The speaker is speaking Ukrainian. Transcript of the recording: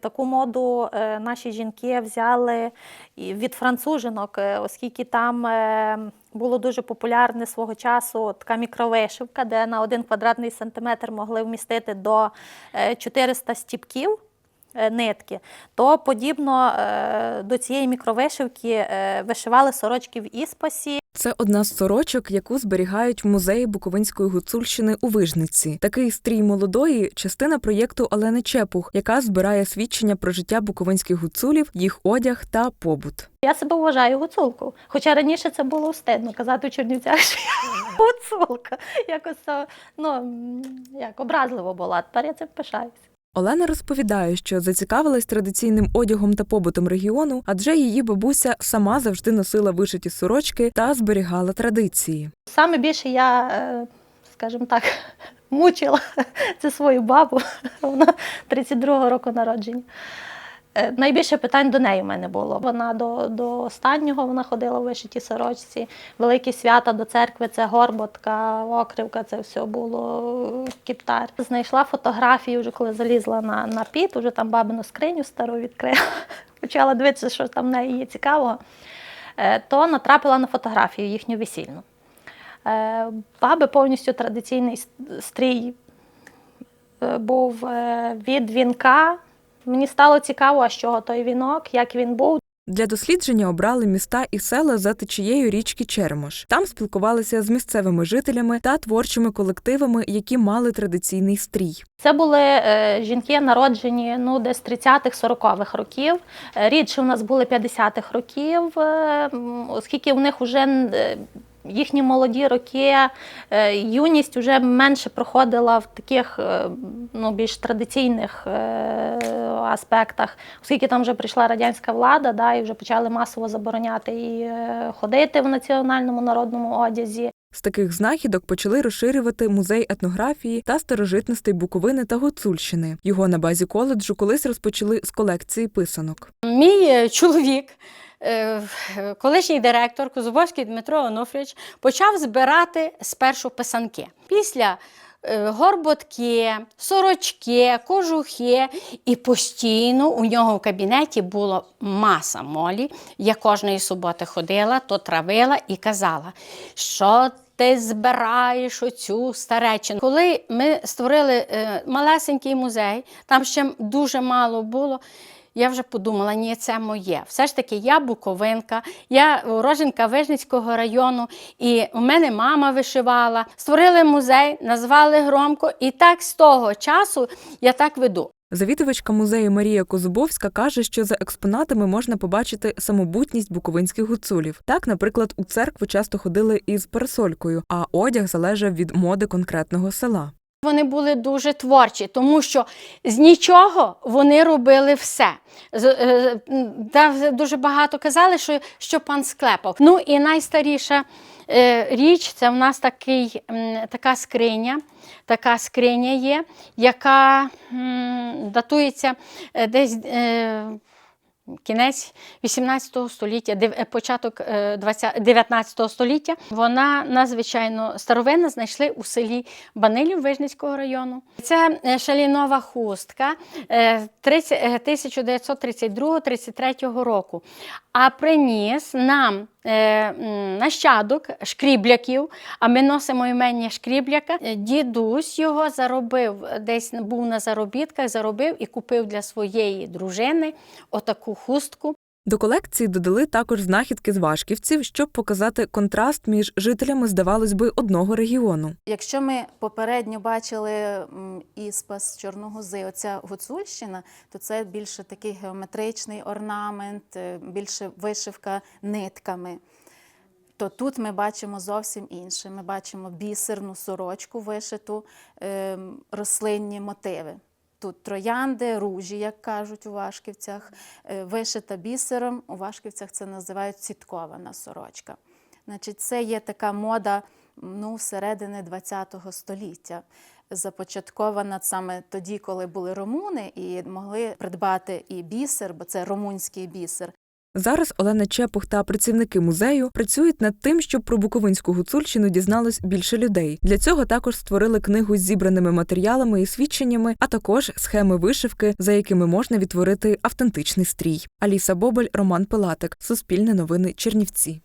Таку моду е, наші жінки взяли від францужинок, е, оскільки там е, було дуже популярне свого часу така мікровишивка, де на один квадратний сантиметр могли вмістити до е, 400 стіпків нитки, то подібно до цієї мікровишивки вишивали сорочки в іспасі. Це одна з сорочок, яку зберігають в музеї Буковинської гуцульщини у Вижниці. Такий стрій молодої частина проєкту Олени Чепух, яка збирає свідчення про життя буковинських гуцулів, їх одяг та побут. Я себе вважаю гуцулкою. Хоча раніше це було стидно казати в Чернівцях, що я гуцулка. Якось ну, як образливо було, а тепер я цим пишаюся. Олена розповідає, що зацікавилась традиційним одягом та побутом регіону, адже її бабуся сама завжди носила вишиті сорочки та зберігала традиції. Саме більше я, е, скажімо так, мучила це свою бабу. Вона 32-го року народження. Е, Найбільше питань до неї в мене було. Вона до, до останнього вона ходила в вишитій сорочці. Великі свята до церкви це горботка, окривка, це все було кіптар. Знайшла фотографії, вже коли залізла на, на піт, вже там бабину скриню стару відкрила. Почала дивитися, що там в неї є цікавого. Е, То натрапила на фотографію їхню весільну. Е, Баби повністю традиційний стрій був від вінка. Мені стало цікаво, а з чого той вінок, як він був. Для дослідження обрали міста і села за течією річки Чермош. Там спілкувалися з місцевими жителями та творчими колективами, які мали традиційний стрій. Це були е, жінки, народжені ну, десь 30-х, 40-х років. Е, Рідше у нас були 50-х років, е, оскільки у них вже їхні молоді роки, е, юність вже менше проходила в таких е, ну, більш традиційних е, аспектах, оскільки там вже прийшла радянська влада, да, і вже почали масово забороняти і ходити в національному народному одязі. З таких знахідок почали розширювати музей етнографії та старожитностей Буковини та Гуцульщини. Його на базі коледжу колись розпочали з колекції писанок. Мій чоловік, колишній директор Козубовський Дмитро Онуфрич, почав збирати спершу писанки. Після е, горботки, сорочки, кожухи, і постійно у нього в кабінеті була маса молі. Я кожної суботи ходила, то травила і казала, що ти збираєш оцю старечину. Коли ми створили е, малесенький музей, там ще дуже мало було. Я вже подумала, ні, це моє. Все ж таки, я буковинка, я уроженка Вижницького району, і у мене мама вишивала. Створили музей, назвали громко, і так з того часу я так веду. Завідувачка музею Марія Козубовська каже, що за експонатами можна побачити самобутність буковинських гуцулів. Так, наприклад, у церкву часто ходили із парасолькою, а одяг залежав від моди конкретного села. Вони були дуже творчі, тому що з нічого вони робили все. Е, дуже багато казали, що, що пан склепав. Ну і найстаріша е, річ це в нас такий, така скриня. Така скриня є, яка датується е, десь. Е, Кінець 18 століття, е, початок е, 20 19 століття. Вона надзвичайно старовинна знайшли у селі Банилів Вижницького району. Це е, шалінова хустка е, 30 е, 1932-33 року. А приніс нам е, нащадок шкрібляків, а ми носимо імення шкрібляка. Е, Дідусь його заробив, десь був на заробітках, заробив і купив для своєї дружини отаку хустку. До колекції додали також знахідки з важківців, щоб показати контраст між жителями, здавалось би, одного регіону. Якщо ми попередньо бачили іспас Чорногузи, оця гуцульщина, то це більше такий геометричний орнамент, е, більше вишивка нитками. То тут ми бачимо зовсім інше. Ми бачимо бісерну сорочку вишиту, е, рослинні мотиви. Тут троянди, ружі, як кажуть у Вашківцях, е, вишита бісером. У Вашківцях це називають ціткована сорочка. Значить, це є така мода ну, середини ХХ століття. Започаткована саме тоді, коли були румуни, і могли придбати і бісер, бо це румунський бісер. Зараз Олена Чепух та працівники музею працюють над тим, щоб про Буковинську гуцульщину дізналось більше людей. Для цього також створили книгу з зібраними матеріалами і свідченнями, а також схеми вишивки, за якими можна відтворити автентичний стрій. Аліса Бобель, Роман Пилатик, Суспільне новини, Чернівці.